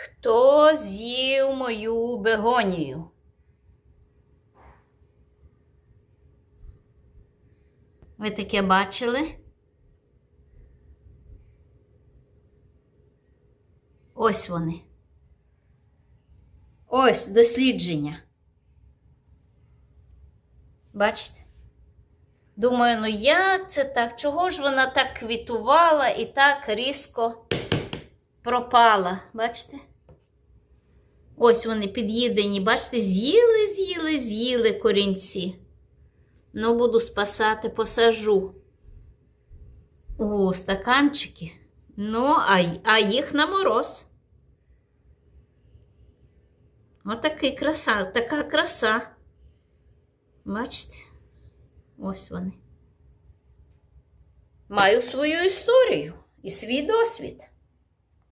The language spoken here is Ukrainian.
Хто з'їв мою бегонію? Ви таке бачили? Ось вони. Ось дослідження. Бачите? Думаю, ну як це так? Чого ж вона так квітувала і так різко пропала? Бачите? Ось вони під'їдені, бачите, з'їли, з'їли, з'їли корінці. Ну, буду спасати, посажу у стаканчики. Ну, а, а їх на мороз. Отакий краса, така краса. Бачите? Ось вони. Маю свою історію і свій досвід.